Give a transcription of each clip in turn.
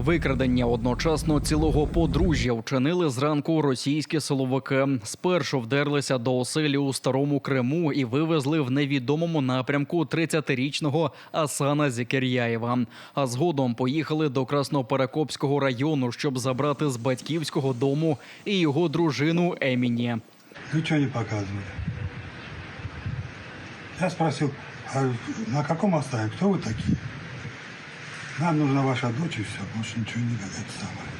Викрадення одночасно цілого подружжя вчинили зранку російські силовики. Спершу вдерлися до оселі у старому Криму і вивезли в невідомому напрямку 30-річного Асана Зікеряєва. А згодом поїхали до Красноперекопського району, щоб забрати з батьківського дому і його дружину Еміні. Ничего не показывали. Я спросил, а на каком оставе, кто вы такие? Нам нужна ваша дочь и все, больше ничего не самое.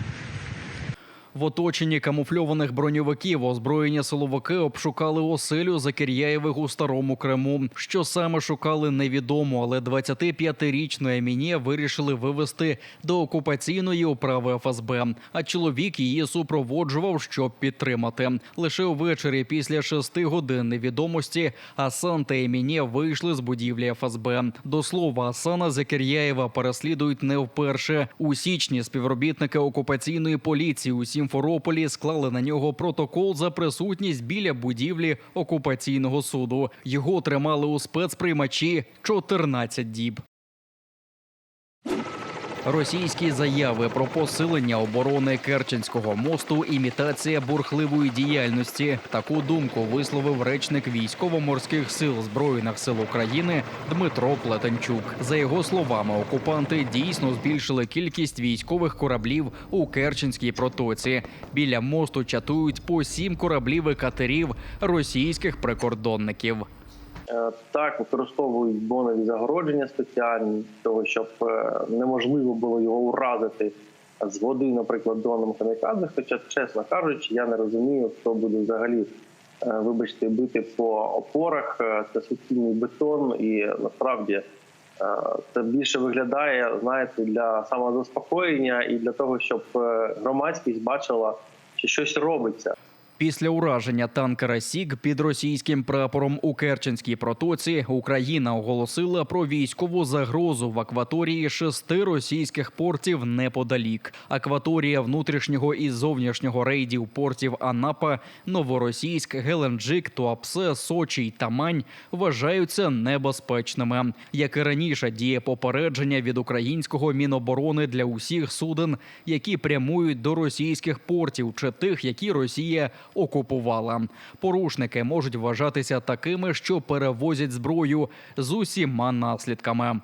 В оточенні камуфльованих броньовиків озброєні силовики обшукали оселю Закіряєвих у старому Криму. Що саме шукали, невідомо, але 25-річну Еміні вирішили вивезти до окупаційної управи ФСБ. А чоловік її супроводжував, щоб підтримати. Лише увечері після шести годин невідомості Асан та Еміні вийшли з будівлі ФСБ. До слова, Асана Закіряєва переслідують не вперше. У січні співробітники окупаційної поліції у Сімферополі склали на нього протокол за присутність біля будівлі окупаційного суду. Його тримали у спецприймачі 14 діб. Російські заяви про посилення оборони Керченського мосту імітація бурхливої діяльності. Таку думку висловив речник військово-морських сил збройних сил України Дмитро Плетенчук. За його словами, окупанти дійсно збільшили кількість військових кораблів у Керченській протоці. Біля мосту чатують по сім кораблів і катерів російських прикордонників. Е, Так, використовують бонові загородження спеціальні, того, щоб е, неможливо було його уразити з води, наприклад, дроном камікадзе. Хоча, чесно кажучи, я не розумію, хто буде взагалі, е, вибачте, бити по опорах. Це суцільний бетон, і насправді це більше виглядає, знаєте, для самозаспокоєння і для того, щоб громадськість бачила, що щось робиться. Після ураження танкера Сіг під російським прапором у Керченській протоці Україна оголосила про військову загрозу в акваторії шести російських портів неподалік. Акваторія внутрішнього і зовнішнього рейдів портів Анапа, Новоросійськ, Геленджик, Туапсе, Сочі й Тамань вважаються небезпечними. Як і раніше, діє попередження від українського міноборони для усіх суден, які прямують до російських портів чи тих, які Росія окупувала. Порушники можуть вважатися такими, що перевозять зброю з усіма наслідками.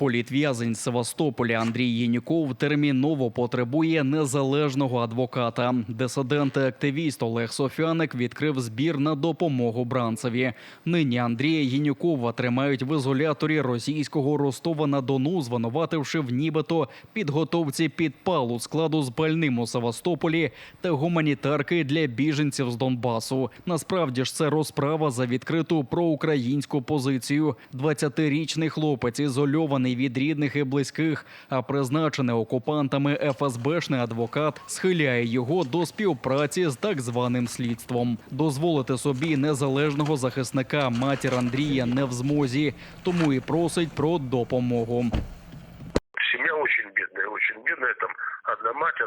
Політв'язень Севастополя Андрій Єнюков терміново потребує незалежного адвоката. Дисидент і активіст Олег Софяник відкрив збір на допомогу бранцеві. Нині Андрія Єнюкова тримають в ізоляторі російського Ростова на Дону, звинувативши в нібито підготовці підпалу складу з пальним у Севастополі та гуманітарки для біженців з Донбасу. Насправді ж це розправа за відкриту проукраїнську позицію. 20-річний хлопець ізольований від рідних і близьких, а призначений окупантами ФСБшний адвокат схиляє його до співпраці з так званим слідством. Дозволити собі незалежного захисника матір Андрія не в змозі, тому і просить про допомогу.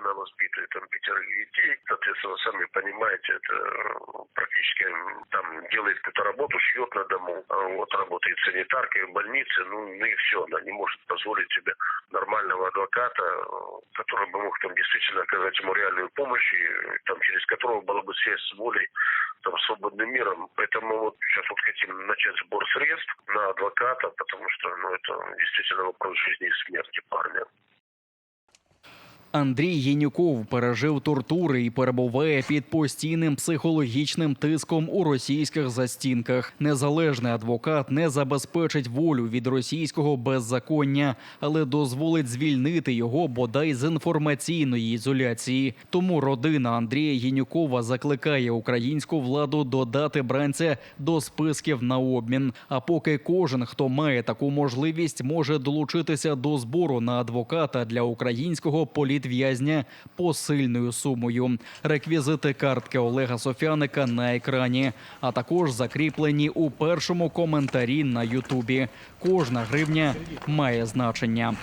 Она воспитывает там пятерых детей. Соответственно, сами понимаете, это э, практически там делает какую-то работу, шьет на дому. А Вот работает санитаркой в больнице, ну, ну и все. Она не может позволить себе нормального адвоката, э, который бы мог там действительно оказать ему реальную помощь, и э, там через которого была бы связь с волей, там, свободным миром. Поэтому вот сейчас вот хотим начать сбор средств на адвоката, потому что, ну, это действительно вопрос жизни и смерти парня. Андрій Єнюков пережив тортури і перебуває під постійним психологічним тиском у російських застінках. Незалежний адвокат не забезпечить волю від російського беззаконня, але дозволить звільнити його бодай з інформаційної ізоляції. Тому родина Андрія Єнюкова закликає українську владу додати бранця до списків на обмін. А поки кожен, хто має таку можливість, може долучитися до збору на адвоката для українського політв'язня посильною сумою. Реквізити картки Олега Софяника на екрані, а також закріплені у першому коментарі на Ютубі. Кожна гривня має значення.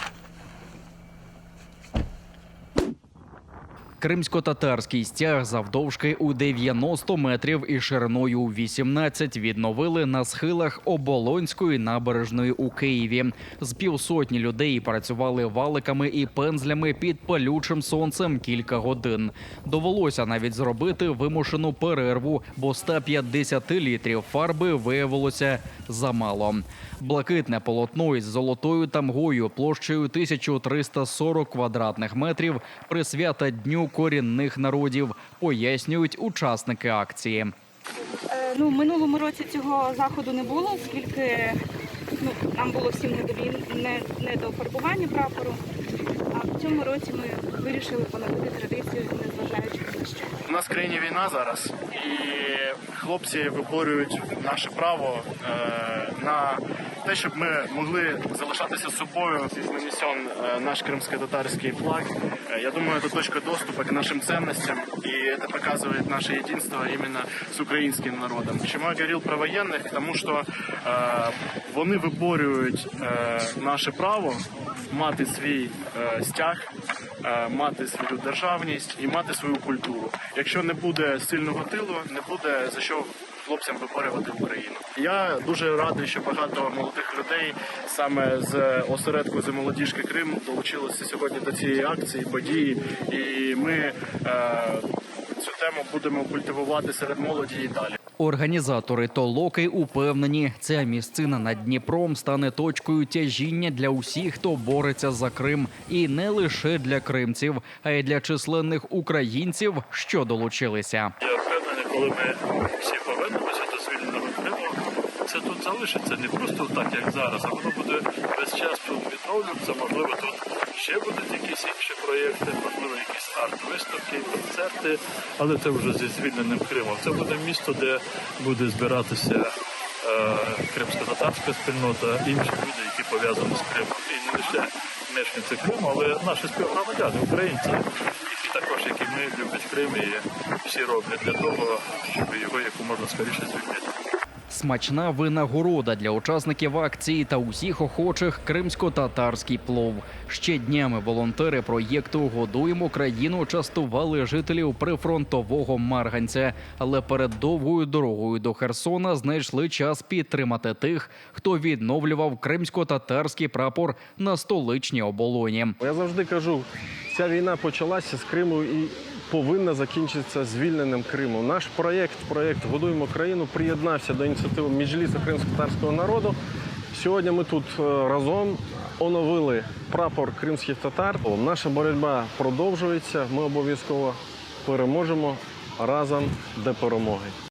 Кримсько-татарський стяг завдовжки у 90 метрів і шириною у 18 відновили на схилах Оболонської набережної у Києві. З півсотні людей працювали валиками і пензлями під палючим сонцем кілька годин. Довелося навіть зробити вимушену перерву, бо 150 літрів фарби виявилося замало. Блакитне полотно із золотою тамгою площею 1340 квадратних метрів присвята дню корінних народів, пояснюють учасники акції. Е, Ну, минулому році цього заходу не було, оскільки ну, нам було всім не до, не, не до фарбування прапору. А в цьому році ми вирішили поновити традицію, незважаючи на що. У нас в країні війна зараз, і хлопці виборюють наше право е, на те, щоб ми могли залишатися собою. Здесь нанесен е, наш кримсько-татарський флаг. Е, я думаю, это точка доступа к нашим ценностям, и это показывает наше единство именно с українським народом. Чому я говорив про воєнних? Тому що е, вони виборюють е, наше право мати свій е, стяг, е, мати свою державність і мати свою культуру. Якщо не буде сильного тилу, не буде за що хлопцям виборювати Україну. Я дуже радий, що багато молодих людей саме з осередку з молодіжки Крим долучилися сьогодні до цієї акції, події, і ми е, цю тему будемо культивувати серед молоді і далі. Організатори толоки упевнені, ця місцина над Дніпром стане точкою тяжіння для усіх, хто бореться за Крим, і не лише для кримців, а й для численних українців, що долучилися. Я впевнений, коли ми всі повернемося до звільненого Криму, це тут залишиться не просто так, як зараз, а воно буде весь час тут відновлюватися. Можливо, тут ще будуть якісь інші проєкти, можливо, якісь арт-виставки, концерти, але це вже зі звільненим Кримом. Це буде місто, де буде збиратися е, кримсько-татарська спільнота, інші люди, які пов'язані з Кримом. І не лише мешканці Криму, але наші співгромадяни, українці, які також, як і ми, люблять Крим і всі роблять для того, щоб його яку можна скоріше звільнити. Смачна винагорода для учасників акції та усіх охочих кримсько-татарський плов. Ще днями волонтери проєкту Годуємо країну частували жителів прифронтового Марганця, але перед довгою дорогою до Херсона знайшли час підтримати тих, хто відновлював кримсько-татарський прапор на столичній оболоні. Я завжди кажу, ця війна почалася з Криму і повинна закінчитися звільненням Криму. Наш проєкт, проєкт Годуємо країну, приєднався до ініціативи Міжлісу кримсько-татарського народу. Сьогодні ми тут е, разом оновили прапор кримських татар. Наша боротьба продовжується. Ми обов'язково переможемо разом до перемоги.